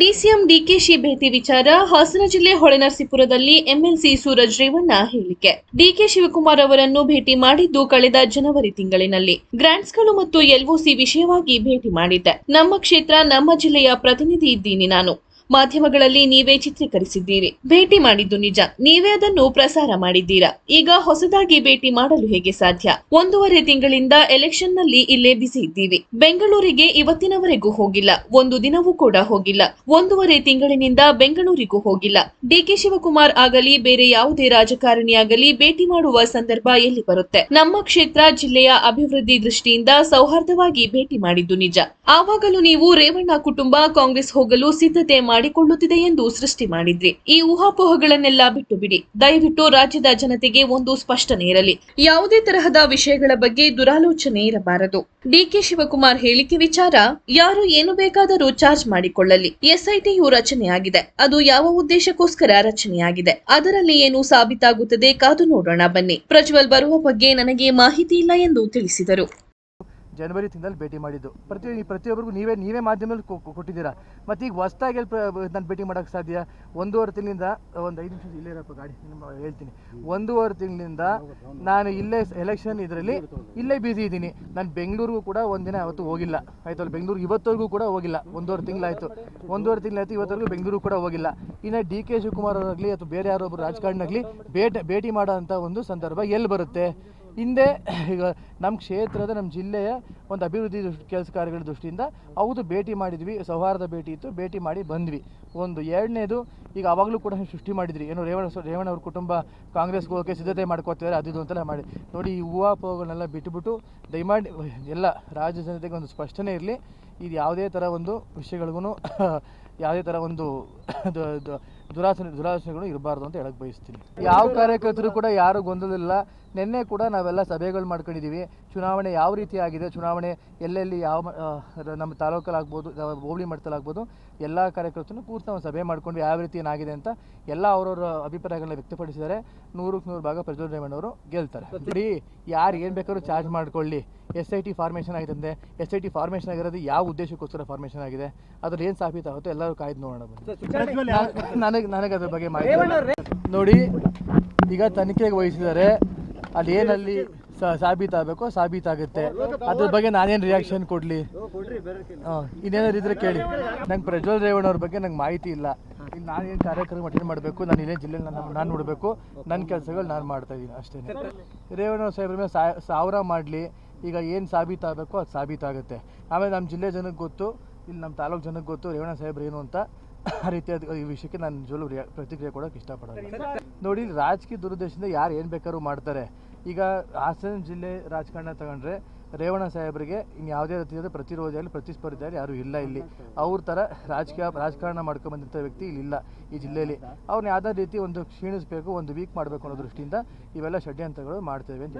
DCM DKShi ಭೇಟಿ ವಿಚಾರ ಹಾಸನ ಜಿಲ್ಲೆ ಹೊಳೆನರಸೀಪುರದಲ್ಲಿ ಎಂಎಲ್ಸಿ ಸೂರಜ್ ರೇವಣ್ಣ ಹೇಳಿಕೆ. ಡಿಕೆ ಶಿವಕುಮಾರ್ ಅವರನ್ನು ಭೇಟಿ ಮಾಡಿದ್ದು ಕಳೆದ ಜನವರಿ ತಿಂಗಳಿನಲ್ಲಿ. ಗ್ರಾಂಟ್ಸ್ಗಳು ಮತ್ತು ಎಲ್ಒಸಿ ವಿಷಯವಾಗಿ ಭೇಟಿ ಮಾಡಿದ್ದೆ. ನಮ್ಮ ಕ್ಷೇತ್ರ, ನಮ್ಮ ಜಿಲ್ಲೆಯ ಪ್ರತಿನಿಧಿ ಇದ್ದೀನಿ ನಾನು. ಮಾಧ್ಯಮಗಳಲ್ಲಿ ನೀವೇ ಚಿತ್ರೀಕರಿಸಿದ್ದೀರಿ. ಭೇಟಿ ಮಾಡಿದ್ದು ನಿಜ. ನೀವೇ ಅದನ್ನು ಪ್ರಸಾರ ಮಾಡಿದ್ದೀರಾ? ಈಗ ಹೊಸದಾಗಿ ಭೇಟಿ ಮಾಡಲು ಹೇಗೆ ಸಾಧ್ಯ? ಒಂದೂವರೆ ತಿಂಗಳಿಂದ ಎಲೆಕ್ಷನ್ನಲ್ಲಿ ಇಲ್ಲೇ ಬಿಸಿ ಇದ್ದೀವಿ. ಬೆಂಗಳೂರಿಗೆ ಇವತ್ತಿನವರೆಗೂ ಹೋಗಿಲ್ಲ. ಒಂದು ದಿನವೂ ಕೂಡ ಹೋಗಿಲ್ಲ. ಒಂದೂವರೆ ತಿಂಗಳಿನಿಂದ ಬೆಂಗಳೂರಿಗೂ ಹೋಗಿಲ್ಲ. ಡಿಕೆ ಶಿವಕುಮಾರ್ ಆಗಲಿ, ಬೇರೆ ಯಾವುದೇ ರಾಜಕಾರಣಿಯಾಗಲಿ ಭೇಟಿ ಮಾಡುವ ಸಂದರ್ಭ ಎಲ್ಲಿ ಬರುತ್ತೆ? ನಮ್ಮ ಕ್ಷೇತ್ರ ಜಿಲ್ಲೆಯ ಅಭಿವೃದ್ಧಿ ದೃಷ್ಟಿಯಿಂದ ಸೌಹಾರ್ದವಾಗಿ ಭೇಟಿ ಮಾಡಿದ್ದು ನಿಜ. ಆವಾಗಲೂ ನೀವು ರೇವಣ್ಣ ಕುಟುಂಬ, ಕಾಂಗ್ರೆಸ್ ಹೋಗಲು ಸಿದ್ಧತೆ ಮಾಡಿಕೊಳ್ಳುತ್ತಿದೆ ಎಂದು ಸೃಷ್ಟಿ ಮಾಡಿದ್ರಿ. ಈ ಊಹಾಪೋಹಗಳನ್ನೆಲ್ಲ ಬಿಟ್ಟು ಬಿಡಿ ದಯವಿಟ್ಟು ರಾಜ್ಯದ ಜನತೆಗೆ ಒಂದು ಸ್ಪಷ್ಟನೆ ಇರಲಿ. ಯಾವುದೇ ತರಹದ ವಿಷಯಗಳ ಬಗ್ಗೆ ದುರಾಲೋಚನೆ ಇರಬಾರದು. ಡಿಕೆ ಶಿವಕುಮಾರ್ ಹೇಳಿಕೆ ವಿಚಾರ, ಯಾರು ಏನು ಬೇಕಾದರೂ ಚಾರ್ಜ್ ಮಾಡಿಕೊಳ್ಳಲಿ. ಎಸ್ಐಟಿಯು ರಚನೆಯಾಗಿದೆ. ಅದು ಯಾವ ಉದ್ದೇಶಕ್ಕೋಸ್ಕರ ರಚನೆಯಾಗಿದೆ. ಅದರಲ್ಲಿ ಏನು ಸಾಬೀತಾಗುತ್ತದೆ ಕಾದು ನೋಡೋಣ ಬನ್ನಿ. ಪ್ರಜ್ವಲ್ ಬರುವ ಬಗ್ಗೆ ನನಗೆ ಮಾಹಿತಿ ಇಲ್ಲ ಎಂದು ತಿಳಿಸಿದರು. ಜನವರಿ ತಿಂಗಳಲ್ಲಿ ಭೇಟಿ ಮಾಡಿದ್ದು. ಪ್ರತಿ ಪ್ರತಿಯೊಬ್ಬರಿಗೂ ನೀವೇ ನೀವೇ ಮಾಧ್ಯಮದಲ್ಲಿ ಕೊಟ್ಟಿದ್ದೀರಾ? ಮತ್ತು ಈಗ ಹೊಸ್ದಾಗಿ ನಾನು ಭೇಟಿ ಮಾಡೋಕ್ಕೆ ಸಾಧ್ಯ? ಒಂದೂವರೆ ತಿಂಗಳಿಂದ, ಒಂದು ಐದು ನಿಮಿಷ ಇಲ್ಲೇ ಇರಪ್ಪ ಗಾಡಿ, ನಿಮ್ಮ ಹೇಳ್ತೀನಿ. ಒಂದೂವರೆ ತಿಂಗಳಿಂದ ನಾನು ಇಲ್ಲೇ ಎಲೆಕ್ಷನ್ ಇದರಲ್ಲಿ ಇಲ್ಲೇ ಬ್ಯುಸಿ ಇದ್ದೀನಿ. ನಾನು ಬೆಂಗಳೂರಿಗೂ ಕೂಡ ಒಂದಿನ ಅವತ್ತು ಹೋಗಿಲ್ಲ. ಆಯ್ತಲ್ಲ ಬೆಂಗಳೂರು ಇವತ್ತವರೆಗೂ ಕೂಡ ಹೋಗಿಲ್ಲ. ಒಂದೂವರೆ ತಿಂಗಳಾಯಿತು. ಒಂದೂವರೆ ತಿಂಗಳಾಯಿತು, ಇವತ್ತವರೆಗೂ ಬೆಂಗಳೂರು ಕೂಡ ಹೋಗಿಲ್ಲ. ಇನ್ನು ಡಿ ಕೆ ಶಿವಕುಮಾರ್ ಅವರಾಗಲಿ ಅಥವಾ ಬೇರೆ ಯಾರೊಬ್ಬರು ರಾಜಕಾರಣಾಗಲಿ ಭೇಟಿ ಭೇಟಿ ಮಾಡೋ ಅಂಥ ಒಂದು ಸಂದರ್ಭ ಎಲ್ಲಿ ಬರುತ್ತೆ? ಹಿಂದೆ ಈಗ ನಮ್ಮ ಕ್ಷೇತ್ರದ ನಮ್ಮ ಜಿಲ್ಲೆಯ ಒಂದು ಅಭಿವೃದ್ಧಿ ಕೆಲಸ ಕಾರ್ಯಗಳ ದೃಷ್ಟಿಯಿಂದ ಹೌದು ಭೇಟಿ ಮಾಡಿದ್ವಿ, ಸೌಹಾರ್ದ ಭೇಟಿ ಇತ್ತು, ಭೇಟಿ ಮಾಡಿ ಬಂದ್ವಿ. ಒಂದು ಎರಡನೇದು, ಈಗ ಅವಾಗಲೂ ಕೂಡ ಸೃಷ್ಟಿ ಮಾಡಿದ್ರಿ. ಏನು ರೇವಣ ರೇವಣ್ಣ ಅವ್ರ ಕುಟುಂಬ ಕಾಂಗ್ರೆಸ್ಗೆ ಹೋಗೋಕ್ಕೆ ಸಿದ್ಧತೆ ಮಾಡ್ಕೋತಿದ್ದಾರೆ, ಅದು ಇದು ಅಂತೆಲ್ಲ ಮಾಡಿ. ನೋಡಿ, ಈ ಹೂವಾಪೋಗಳನ್ನೆಲ್ಲ ಬಿಟ್ಟುಬಿಟ್ಟು ದಯಮಾಡಿ ಎಲ್ಲ ರಾಜ್ಯ ಜನತೆಗೆ ಒಂದು ಸ್ಪಷ್ಟನೆ ಇರಲಿ. ಇದು ಯಾವುದೇ ಥರ ಒಂದು ವಿಷಯಗಳಿಗೂ, ಯಾವುದೇ ಥರ ಒಂದು ದುರಾಸನೆ ದುರಾಸನೆಗಳು ಇರಬಾರ್ದು ಅಂತ ಹೇಳಕ್ ಬಯಸ್ತೀನಿ. ಯಾವ ಕಾರ್ಯಕರ್ತರು ಕೂಡ ಯಾರು ಗೊಂದಲಿಲ್ಲ ನಿನ್ನೆ ಕೂಡ ನಾವೆಲ್ಲ ಸಭೆಗಳು ಮಾಡ್ಕೊಂಡಿದ್ದೀವಿ ಚುನಾವಣೆ ಯಾವ ರೀತಿ ಆಗಿದೆ, ಚುನಾವಣೆ ಎಲ್ಲೆಲ್ಲಿ ಯಾವ ನಮ್ಮ ತಾಲೂಕಲ್ಲಾಗ್ಬೋದು ಆಗ್ಬೋದು ಹೋಬಳಿ ಮಟ್ಟದಲ್ಲಾಗ್ಬೋದು, ಎಲ್ಲ ಕಾರ್ಯಕರ್ತರು ಪೂರ್ತಿ ನಾವು ಸಭೆ ಮಾಡ್ಕೊಂಡು ಯಾವ ರೀತಿ ಏನಾಗಿದೆ ಅಂತ ಎಲ್ಲ ಅವರವರ ಅಭಿಪ್ರಾಯಗಳನ್ನ ವ್ಯಕ್ತಪಡಿಸಿದ್ದಾರೆ. ನೂರಕ್ಕೆ ನೂರು ಭಾಗ ಪ್ರಜ್ವಲ್ ರೇವಣ್ಣವರು ಗೆಲ್ತಾರೆ. ನೋಡಿ, ಯಾರು ಏನು ಬೇಕಾದ್ರೂ ಚಾರ್ಜ್ ಮಾಡ್ಕೊಳ್ಳಿ. ಎಸ್ ಐ ಟಿ ಫಾರ್ಮೇಷನ್ ಆಗಿದೆ ಎಸ್ ಐ ಟಿ ಫಾರ್ಮೇಷನ್ ಆಗಿರೋದು ಯಾವ ಉದ್ದೇಶಕ್ಕೋಸ್ಕರ ಫಾರ್ಮೇಷನ್ ಆಗಿದೆ? ಅದ್ರಲ್ಲಿ ಏನು ಸಾಬೀತಾಗುತ್ತೋ ಎಲ್ಲರೂ ಕಾಯ್ದು ನೋಡೋಣ ನನಗೆ ನನಗೆ ಅದ್ರ ಬಗ್ಗೆ ಮಾಹಿತಿ ನೋಡಿ ಈಗ ತನಿಖೆಗೆ ವಹಿಸಿದರೆ ಅಲ್ಲಿ ಏನಲ್ಲಿ ಸಾಬೀತಾಗಬೇಕು ಸಾಬೀತಾಗುತ್ತೆ. ಅದ್ರ ಬಗ್ಗೆ ನಾನೇನು ರಿಯಾಕ್ಷನ್ ಕೊಡಲಿ? ಹಾಂ ಇನ್ನೇನಾದ್ರು ಇದ್ರೆ ಕೇಳಿ. ನಂಗೆ ಪ್ರಜ್ವಲ್ ರೇವಣ್ಣ ಅವ್ರ ಬಗ್ಗೆ ನಂಗೆ ಮಾಹಿತಿ ಇಲ್ಲ. ಇಲ್ಲಿ ನಾನು ಏನು ಕಾರ್ಯಕ್ರಮ ಅಟೆಂಡ್ ಮಾಡಬೇಕು ನಾನು ಇಲ್ಲೇ ಜಿಲ್ಲೆ ನಾನು ನಾನು ನೋಡಬೇಕು. ನನ್ನ ಕೆಲಸಗಳು ನಾನು ಮಾಡ್ತಾ ಇದ್ದೀನಿ ಅಷ್ಟೇ ರೇವಣ್ಣ ಸಾಹೇಬ್ರ ಮೇಲೆ ಸಾ- ಸಾವಿರ ಮಾಡಲಿ. ಈಗ ಏನು ಸಾಬೀತಾಗಬೇಕೋ ಅದು ಸಾಬೀತಾಗುತ್ತೆ ಆಮೇಲೆ ನಮ್ಮ ಜಿಲ್ಲೆ ಜನಕ್ಕೆ ಗೊತ್ತು, ಇಲ್ಲಿ ನಮ್ಮ ತಾಲೂಕು ಜನಕ್ಕೆ ಗೊತ್ತು ರೇವಣ ಸಾಹೇಬ್ರು ಏನು ಅಂತ. ಆ ರೀತಿಯಾದ ಈ ವಿಷಯಕ್ಕೆ ನಾನು ನಿಜವಲ್ಲೂ ರಿಯಾ, ಪ್ರತಿಕ್ರಿಯೆ ಕೊಡೋಕೆ ಇಷ್ಟಪಡೋಲ್ಲ ನೋಡಿ ರಾಜಕೀಯ ದುರುದ್ದೇಶದಿಂದ ಯಾರು ಏನು ಬೇಕಾದ್ರೂ ಮಾಡ್ತಾರೆ. ಈಗ ಹಾಸನ ಜಿಲ್ಲೆ ರಾಜಕಾರಣ ತಗೊಂಡ್ರೆ ರೇವಣ ಸಾಹೇಬರಿಗೆ ಇನ್ನು ಯಾವುದೇ ರೀತಿಯಾದ ಪ್ರತಿರೋಧ ಆಗಲಿ ಯಾರು ಇಲ್ಲ ಇಲ್ಲಿ. ಅವ್ರ ಥರ ರಾಜಕೀಯ, ರಾಜಕಾರಣ ಮಾಡ್ಕೊಂಡು ವ್ಯಕ್ತಿ ಇಲ್ಲಿ ಇಲ್ಲ ಈ ಜಿಲ್ಲೆಯಲ್ಲಿ. ಅವ್ರನ್ನ ಯಾವುದೇ ರೀತಿ ಒಂದು ಕ್ಷೀಣಿಸಬೇಕು, ಒಂದು ವೀಕ್ ಮಾಡಬೇಕು ಅನ್ನೋ ದೃಷ್ಟಿಯಿಂದ ಇವೆಲ್ಲ ಷಡ್ಯಂತ್ರಗಳು ಮಾಡ್ತೇವೆ ಅಂತ